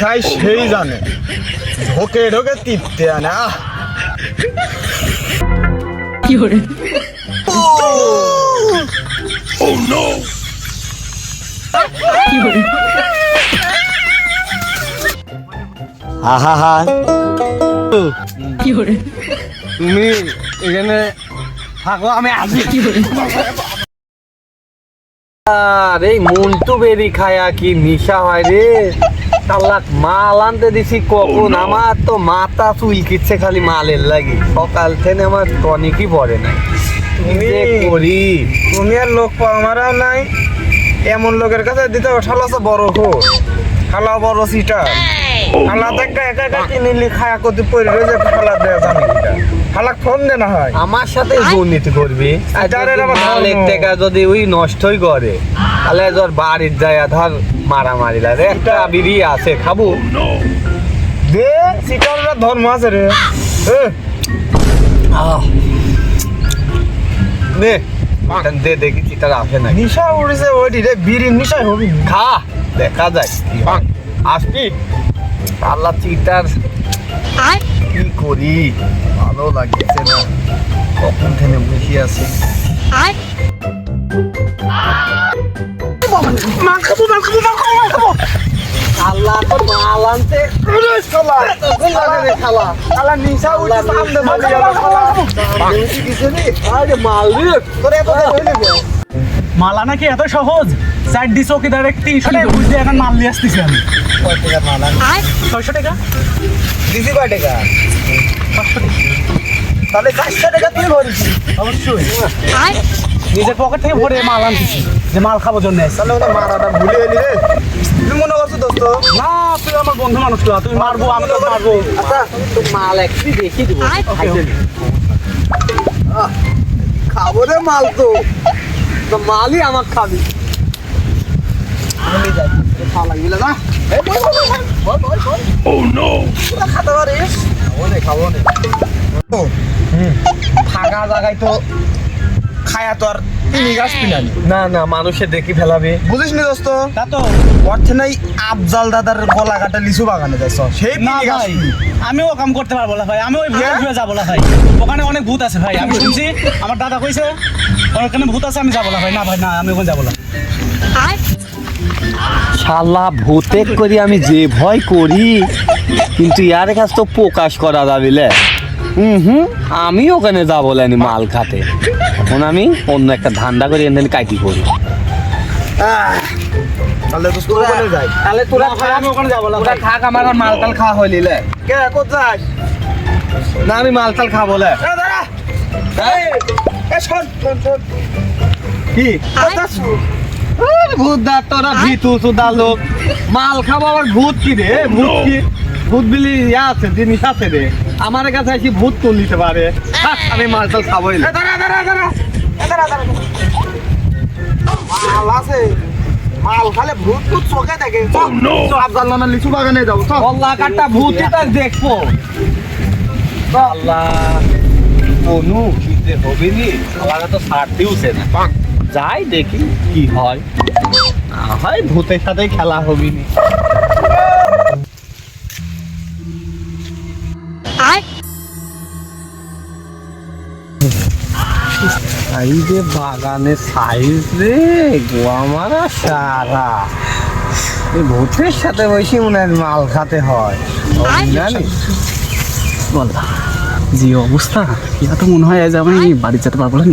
খাই সেই জানে। ঢোকে ঢোকে টিপতে আনে আহ। আহা হা। তুমি এখানে থাকো আমি আসি। আর মন্টু বেরি খায়া কি নিশা হয় রে? তাল্লাক মাল আনতে দিছি কখন? আমার তো মাথা চুলকিচ্ছে খালি মালের লাগি। সকাল থেকে আমার টনিকই পড়ে না তুমি করি? তুমি আর লোক আমারও নাই। এমন লোকের কাছে দিতে ওঠালো বড় হো খালা বড় সিটা শালা দেখা একা একা কিনে নিলি খায়া পড়ে রয়েছে শালা দেয়া জানি কিটা ফোন দে না হয়। আমার সাথে দুর্নীতি করবি। আর সিটারের যদি আবার মালের ধর্ম। টাকা যদি ওই নষ্টই করে তাহলে ধর বাড়ির যায় ধর মারামারি লাগে। একটা বিড়ি আছে খাব? দে ধর্ম আছে রে। আহ। নে দে দেখি চিটার আসে নাকি। নিশা উড়েছে ওইটি রে বিড়ির নিশাই হবি। খা দেখা যায় কি। আসবি? আল্লাহ চিটার কি করি? ভালো লাগছে না। কখন থেকে বসে আছি? আল্লাহ তো মাল আনতে নিশা সামনে কিছু নেই আরে রে তোর এত? মালা নাকি এত সহজ? চার ডি চৌকিদার তিনশো টাকা বুঝতে এখন মাল নিয়ে আসতেছি আমি। কয় টাকা মাল আনলি? ছয়শো টাকা? দিদি কয় টাকা? তাহলে চারশো টাকা তুই ভরিস অবশ্যই। নিজের পকেট থেকে ভরে মাল আনতেছি যে মাল খাব জন্য। তাহলে ওটা মারাটা ভুলে এলি রে। তুই মনে করছ দোস্ত? না তুই আমার বন্ধু মানুষ তো তুই মারবো আমি তো মারবো। আচ্ছা। তো মাল একটু দেখি দেবো। খাব রে মাল তো। তো মালই আমার খাবি। ফাঁকা জায়গায় তো খায়া তো আর না না মানুষে দেখি ফেলাবে বুঝিস নি দোস্ত তা অর্থে নাই আফজাল দাদার গলা কাটা লিচু বাগানে যাচ্ছ সেই না ভাই আমিও কাম করতে পারব না ভাই আমি ওই হ্যাঁ? যাব না ভাই ওখানে অনেক ভূত আছে ভাই আমি শুনছি আমার দাদা কইছে ওখানে ভূত আছে আমি যাব না ভাই না ভাই না আমি ওখানে যাব না শালা ভূতে করি আমি যে ভয় করি কিন্তু ইয়ার কাছ তো প্রকাশ করা যাবে লে। হুম হুম আমি ওখানে যাব লেনি মাল খাতে। এখন আমি অন্য একটা ধান্দা করি এনে কাটি করি। তাহলে দোস্ত ওখানে যাই। তাহলে না আমি তোরা থাক আমার খাওয়া হইলি কে কোথ না আমি মালটাল খাব লে। এ দাঁড়া। এই, এ শোন শোন শোন। কি? কোথায় যাচ্ছ? আরে ভূত দা তোরা ভিতু সুদা লোক মাল খাব আবার ভূত কি রে? ভূত কি? ভূত বিলি ইয়া আছে জিনিস আছে রে। আমার কাছে আসি ভূত তুল নিতে পারে। আমি মালটাল খাবোই এ না মাল আছে। মাল খালে ভূত ভূত চোখে দেখে। আফজাল নানা লিচু বাগানে যাব আল্লাহ কাটা ভূতই তার দেখব। আল্লাহ অনু শীতে হবে নি আল্লাহ তো ছাড়তেওছে না। যাই দেখি কি হয়। না হয় ভূতের সাথে খেলা হবি নি। এই যে বাগানের সাইজ রে গোয়া মারা সারা। এই ভূতের সাথে বসে মনে হয় মাল খাতে হয়। জানিস? যে অবস্থা। এটা তো মনে হয় আজ আমি বাড়ি যেতে পারব না?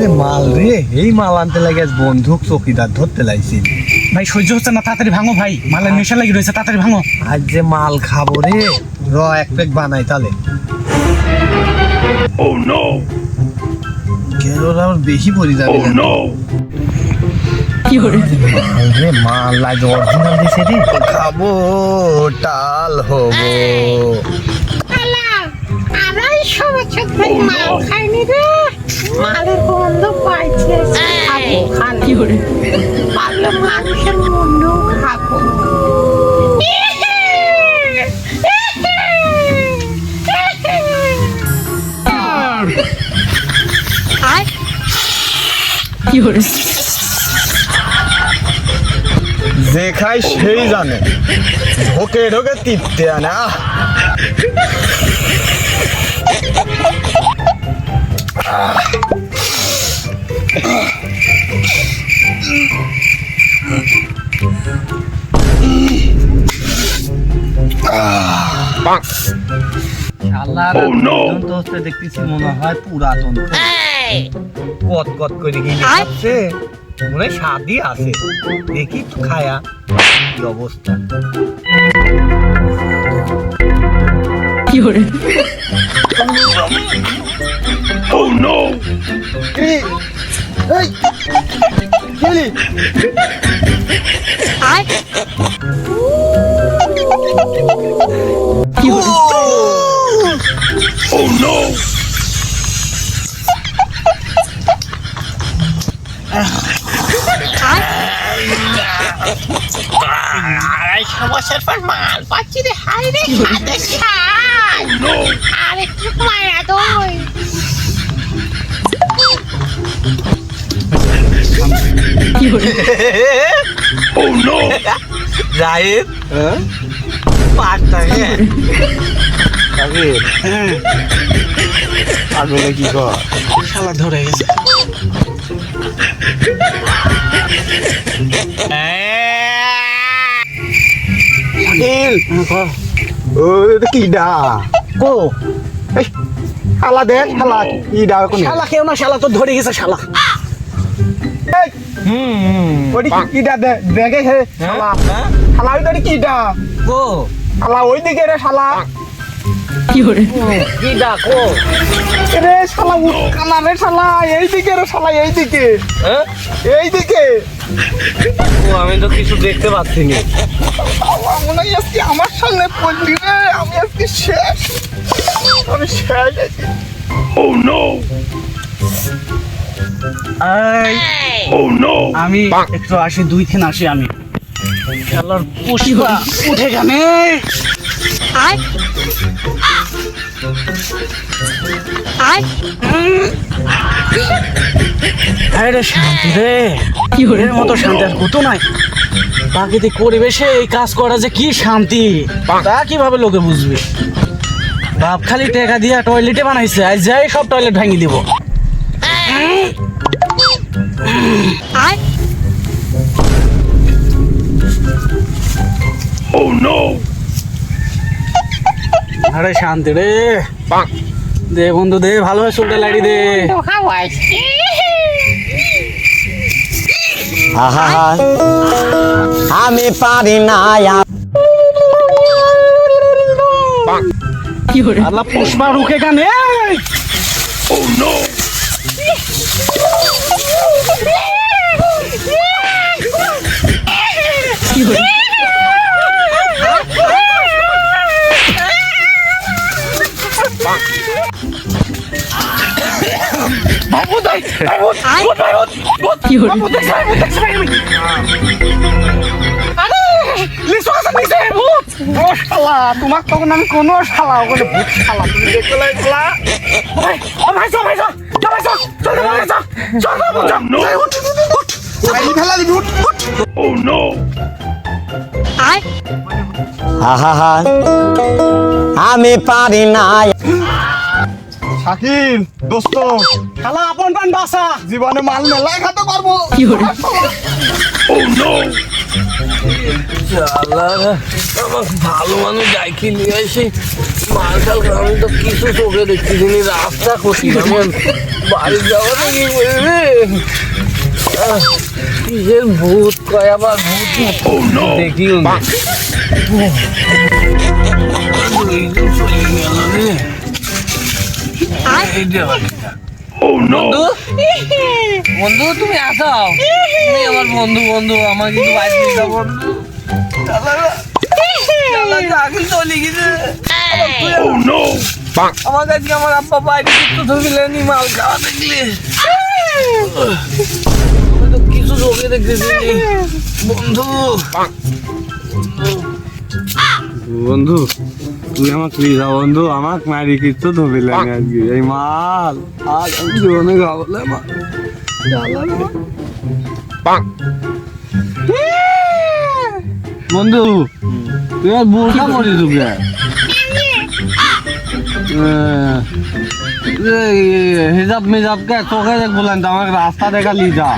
রে মাল রে এই মাল আনতে লাগে আজ বন্দুক চকিদার ধরতে লাগছি। ভাই সহ্য হচ্ছে না তাড়াতাড়ি ভাঙো ভাই মালের নেশা লাগি রয়েছে তাড়াতাড়ি ভাঙো। আজ যে মাল খাব রে র এক প্যাক বানাই তাহলে। কেন আমার বেশি পড়ি যাবে রে মাল লাগে অরিজিনাল দিছে রে। খাব টাল হব। আড়াইশো বছর ধরে মাল খাইনি রে। মালের গন্ধ পাইছে খাব খানি পারলে মানুষের মুন্ডু খাব। যে খায় সেই জানে। ঢোকে ঢোকে তিপতে আনা দেখতেছি মনে হয় পুরাতন কত কত করে গিয়ে মনে স্বাদই আছে। দেখি খায়া কি অবস্থা। আড়াইশো বছর পর মাল পাচ্ছি রে হাই রে সাথে সাই আর একটু মায়া দই জাহিদ পাঁচটা হ্যাঁ আসলে কি কর শালা ধরে গেছে শাকিল ও কি ডা কো এই শালা দেখ শালা কি ডা কোন শালা কেউ না শালা তো ধরে গেছে শালা। ওটি কি ডা দেখে হে শালা। শালা ওই কি ডা কো শালা ওই দিকে রে শালা। কি ডাকো রে শালা উঠ কানা রে শালা এই দিকে রে শালা এই দিকে হ্যাঁ? এই দিকে ও আমি তো কিছু দেখতে পাচ্ছি না। আমার সামনে পড়লি রে? আমি আজকে শেষ? আমি শেষ আছি। আমি একটু আসি দুই দিন আসি আমি। শালার পুষ্পা উঠে গানে আয়। আয়। আরে শান্তি রে। কি এর মতো শান্তি আর কত নাই। প্রাকৃতিক পরিবেশে এই কাজ করা যে কি শান্তি তা কীভাবে লোকে বুঝবে? বাপ খালি টাকা দিয়া টয়লেটে বানাইছে আজ যাই সব টয়লেট ভাঙি দিব। আরে শান্তি রে। দে বন্ধু দে ভালোভাবে চুলটা লাড়ি দে। আমি পারি না আর আল্লাহ পুষ্পা রুখে গানে কি শালা তোমাক তখন কোনো শালা ওখানে ভূত শালা তুমি দেখতে আমি পারি না শাকিল দোস্ত। শালা আপন পান বাসা জীবনে মাল মেলায় খাতে পারব। ভালো মানুষ ডাইকি নিয়ে আসি। মাল টাল আমি তো কিছু চোখে দেখতেছি নি, রাস্তা করছি বাড়ি নাকি বলবে? কিসের ভূত কয় আবার ভূত? চলে গেল রে। বাড়িটা। বন্ধু? বন্ধু তুমি আসাও। তুমি আমার বন্ধু বন্ধু আমার কিন্তু দিতে বন্ধু শালা চলে গেছে। আমার কাছে আমার আব্বা বাইরে ধরবিলেনি মাল খাওয়া দেখলে। আমি তো কিছু চোখে দেখতেছি নি। বন্ধু। বন্ধু তুই আমাকে যা বন্ধু আমাকে মারি কিচ্ছু ধরবি লাগে আজকে। এই মাল আজ আমি জীবনে খাবলে মা। বন্ধু তুই আর। বোরকা মরি হিজাব মিজাব কে তোকে দেখ বলেন তো আমাকে রাস্তা দেখা লি যা।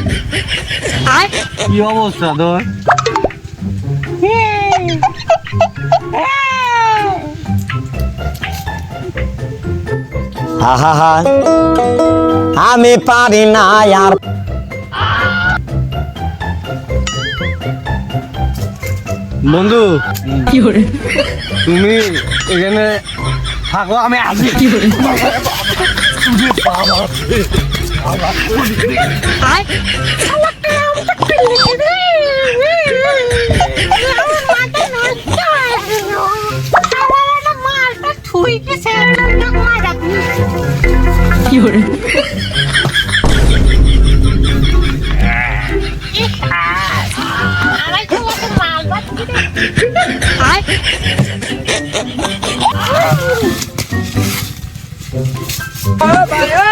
কি অবস্থা তোর? আহা আমি পারি না আর বন্ধু তুমি এখানে থাকো আমি আসি। থুই কি ছেড়ে মারা মাল বাচ্চি আরে বাবা